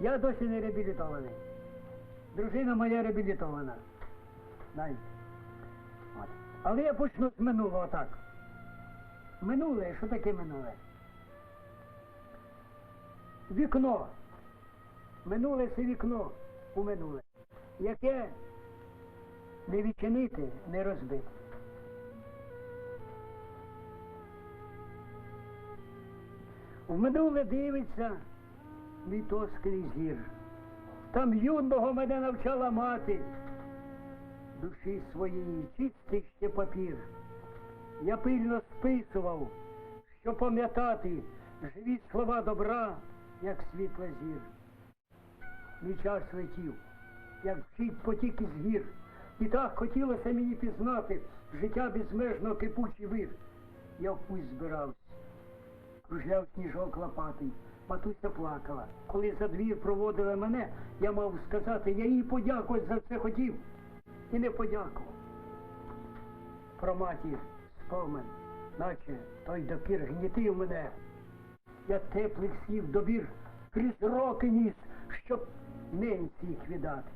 Я досі не реабілітований. Дружина моя реабілітована. От. Але я почну з минулого так. Минуле, що таке минуле? Вікно. Минуле це вікно у минуле, яке не відчинити, не розбити. В минуле дивиться мій тоскний зір. Там юного мене навчала мати, душі своєї чистий ще папір. Я пильно списував, що пам'ятати живі слова добра, як світла зір. Мій час летів, як вчить потік із гір. І так хотілося мені пізнати життя безмежно кипучий вир. Я в путь збирався кружляв сніжок лопатий. Матуся плакала. Коли за двір проводили мене, я мав сказати, я їй подякувати за все хотів. І не подякував. Про матір спомин, наче той допір гнітив мене. Я теплих слів добір крізь роки ніс, щоб ненці їх віддати.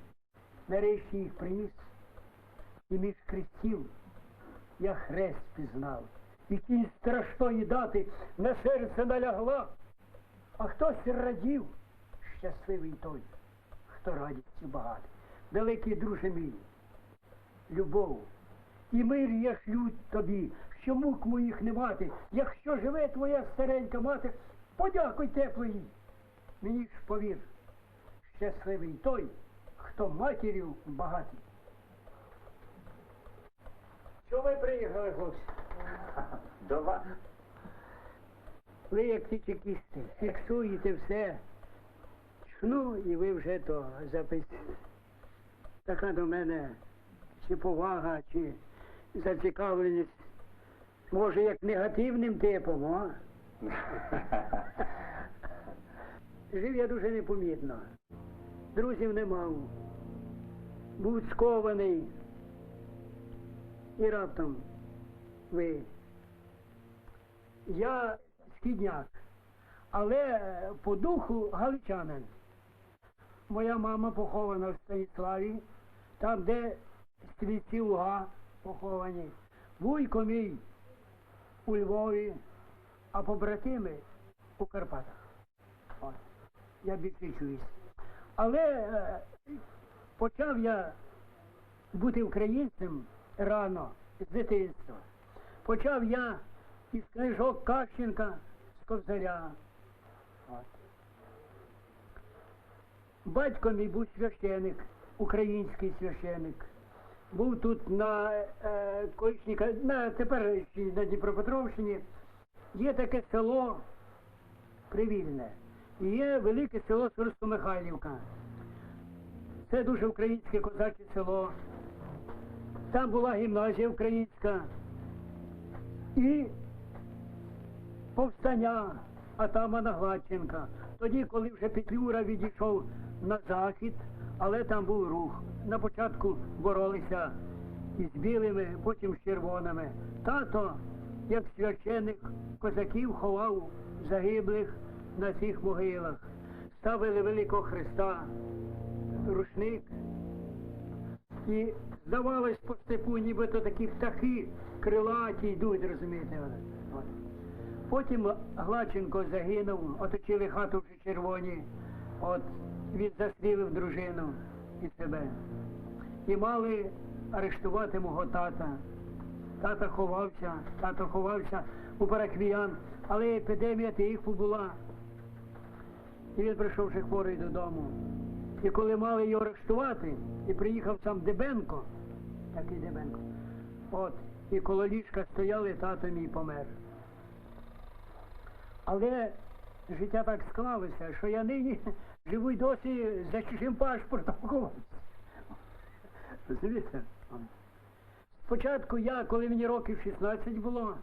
Нарешті їх приніс, і між хрестів я хрест пізнав. І тінь страшної дати на серце налягла. А хтось радів, щасливий той, хто радістю багатий. Великий друже мій, любов і мир я шлю тобі, що мук моїх не мати. Якщо живе твоя старенька мати, подякуй теплої. Мені ж повір, щасливий той, хто матір'ю багатий. Що ви приїхали, хлопці? До вас. Ви як ті чекісти, фіксуєте все. Ну, і ви вже то запис. Така до мене чи повага, чи зацікавленість. Може, як негативним типом, а? Жив я дуже непомітно. Друзів не мав. Був скований. І раптом ви я східняк, але по духу галичанин. Моя мама похована в Станіславі, там, де стрільці Луга поховані. Вуйко мій у Львові, а побратими у Карпатах. От. Я більше. Але е, почав я бути українцем рано, з дитинства. Почав я із книжок Кащенка От. Батько мій був священик, український священик. Був тут на е, колишній, на тепер на Дніпропетровщині. Є таке село Привільне. І є велике село Сурсько-Михайлівка. Це дуже українське козаче село. Там була гімназія українська. І повстання Атамана Гладченка. Тоді, коли вже Петлюра відійшов на захід, але там був рух. На початку боролися із білими, потім з червоними. Тато, як священик козаків, ховав загиблих на цих могилах. Ставили великого Христа, рушник. І здавалось по степу, нібито такі птахи крилаті йдуть, розумієте. От. Потім Гладченко загинув, оточили хату вже червоні, от він застрілив дружину і себе. І мали арештувати мого тата. Тата ховався, тато ховався у параквіян, але епідемія тифу була. І він прийшов вже хворий додому. І коли мали його арештувати, і приїхав сам Дебенко, такий Дебенко, от, і коло ліжка стояли, тато мій помер. Але життя так склалося, що я нині живу й досі за чужим пашпортом ховаюся. Розумієте? Спочатку я, коли мені років 16 було,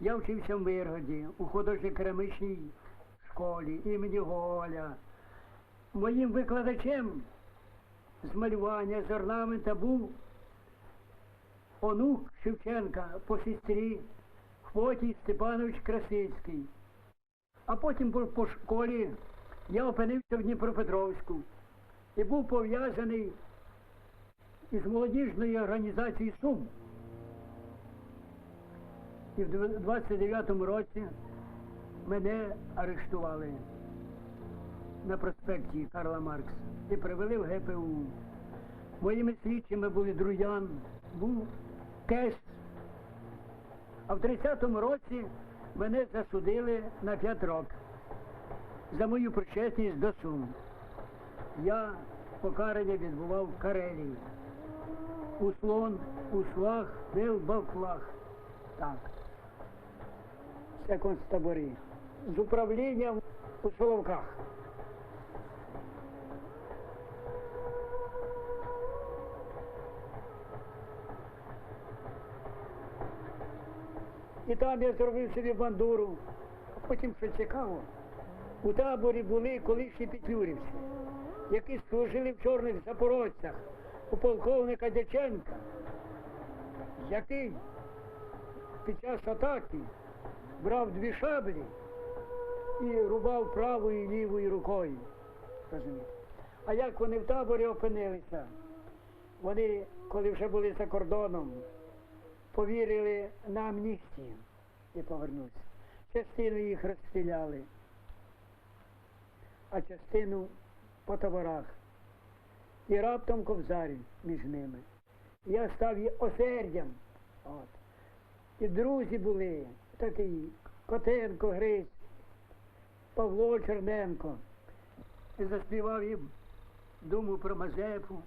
я вчився в Миргоді у художньо-керамічній школі імені Гоголя. Моїм викладачем з малювання, з орнамента був онук Шевченка по сестрі Хвотій Степанович Красицький. А потім по, по школі я опинився в Дніпропетровську і був пов'язаний із молодіжною організацією Сум. І в 29-му році мене арештували на проспекті Карла Маркса і привели в ГПУ. Моїми слідчими були Друян, був Кес. А в 30-му році мене засудили на 5 років за мою причетність до Сум. Я покарання відбував в Карелії. Услон, услаг, бил, бавклах. Так. Це концтабори. З управлінням у Соловках. І там я зробив собі бандуру. А потім, що цікаво, у таборі були колишні петлюрівці, які служили в чорних запорожцях у полковника Дяченка, який під час атаки брав дві шаблі і рубав правою і лівою рукою. Розумієте? А як вони в таборі опинилися? Вони, коли вже були за кордоном, повірили на амністію і повернувся. Частину їх розстріляли, а частину по таборах. І раптом ковзарі між ними. Я став її осердям. От. І друзі були, такий Котенко Грись, Павло Черненко. І заспівав їм думу про Мазепу,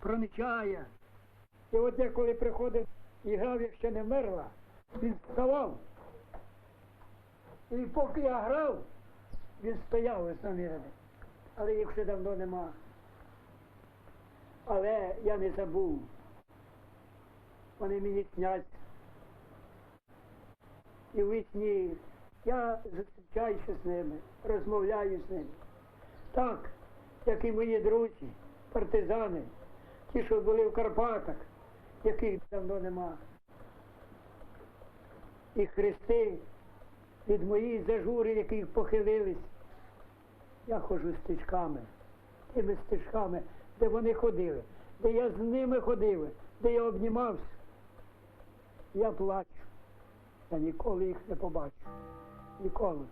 про Нечая. І от я коли приходив і грав, як ще не вмерла, він вставав. І поки я грав, він стояв ось на. Але їх вже давно нема. Але я не забув. Вони мені сняться. І в весні я зустрічаюся з ними, розмовляю з ними. Так, як і мої друзі, партизани, ті, що були в Карпатах, яких давно нема. І хрести від моїх зажури, які похилились. Я ходжу стежками, тими стежками, де вони ходили, де я з ними ходив, де я обнімався. Я плачу. Я ніколи їх не побачу. Ніколи.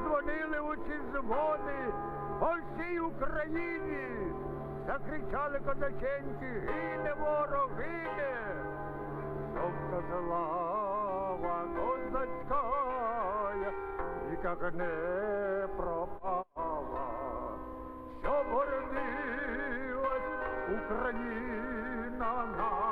Задзвонили у ці дзвони по всій Україні. Закричали козаченьки, гине ворог, гине. Жовта слава козацька, як не пропала. Щоб гордилась Україна нами,